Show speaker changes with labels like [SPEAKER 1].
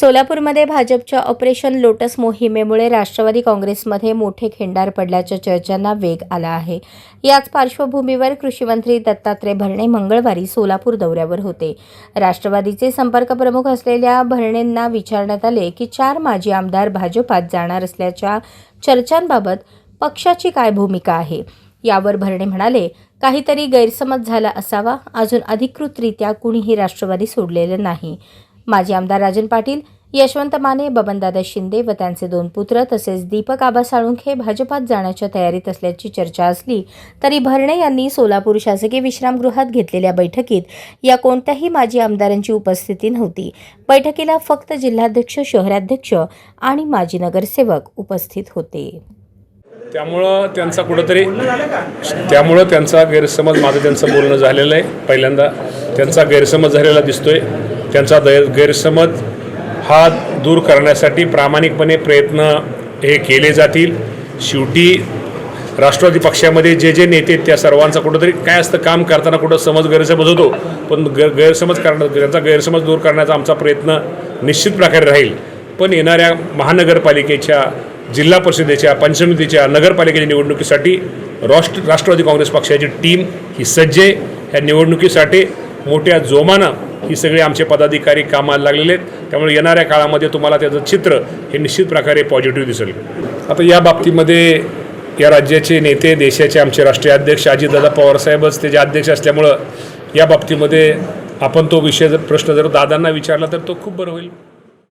[SPEAKER 1] सोलापूरमध्ये भाजपच्या operation lotus मोहिमेमुळे राष्ट्रवादी काँग्रेसमध्ये मोठे खेंडार पडल्याच्या चर्चांना वेग आला आहे. याच पार्श्वभूमीवर कृषीमंत्री दत्तात्रय भरणे मंगळवारी सोलापूर दौऱ्यावर होते. राष्ट्रवादीचे संपर्क प्रमुख असलेल्या भरणेंना विचारण्यात आले की चार माजी आमदार भाजपात जाणार असल्याच्या चर्चांबाबत पक्षाची काय भूमिका आहे? यावर भरणे म्हणाले काहीतरी गैरसमज झाला असावा. अजून अधिकृतरित्या कुणीही राष्ट्रवादी सोडलेलं नाही. माजी आमदार राजन पाटील यशवंत माने बबनदादा शिंदे व त्यांचे दोन पुत्र तसेच दीपक आबा साळुंखे भाजपात जाण्याच्या तयारीत असल्याची चर्चा असली तरी भरणे यांनी सोलापूर शासकीय विश्रामगृहात घेतलेल्या बैठकीत या कोणत्याही माजी आमदारांची उपस्थिती नव्हती. बैठकीला फक्त जिल्हाध्यक्ष शहराध्यक्ष आणि माजी नगरसेवक उपस्थित होते.
[SPEAKER 2] त्यामुळं त्यांचा कुठंतरी त्यामुळं त्यांचा गैरसमज माझं त्यांचं बोलणं झालेलं आहे. पहिल्यांदा त्यांचा गैरसमज झालेला दिसतोय. त्यांचा दै गैरसमज हा दूर करण्यासाठी प्रामाणिकपणे प्रयत्न हे केले जातील. शेवटी राष्ट्रवादी पक्षामध्ये जे जे नेते त्या सर्वांचा कुठंतरी काय असतं काम करताना कुठं समज गैरसमज होतो पण ग गैरसमज करणं त्यांचा गैरसमज दूर करण्याचा आमचा प्रयत्न निश्चित प्रकारे राहील. पण येणाऱ्या महानगरपालिकेच्या जिल्हा परिषदेच्या पंचसमितीच्या नगरपालिकेच्या निवडणुकीसाठी राष्ट्र राष्ट्रवादी काँग्रेस पक्षाची टीम ही सज्ज आहे. ह्या निवडणुकीसाठी मोठ्या जोमानं ही सगळे आमचे पदाधिकारी कामाला लागलेले आहेत. त्यामुळे येणाऱ्या काळामध्ये तुम्हाला त्याचं चित्र हे निश्चित प्रकारे पॉझिटिव्ह दिसेल. आता या बाबतीमध्ये या राज्याचे नेते देशाचे आमचे राष्ट्रीय अध्यक्ष अजितदादा पवारसाहेबच त्याचे अध्यक्ष असल्यामुळं या बाबतीमध्ये आपण तो विषय जर प्रश्न जर दादांना विचारला तर तो खूप बरं होईल.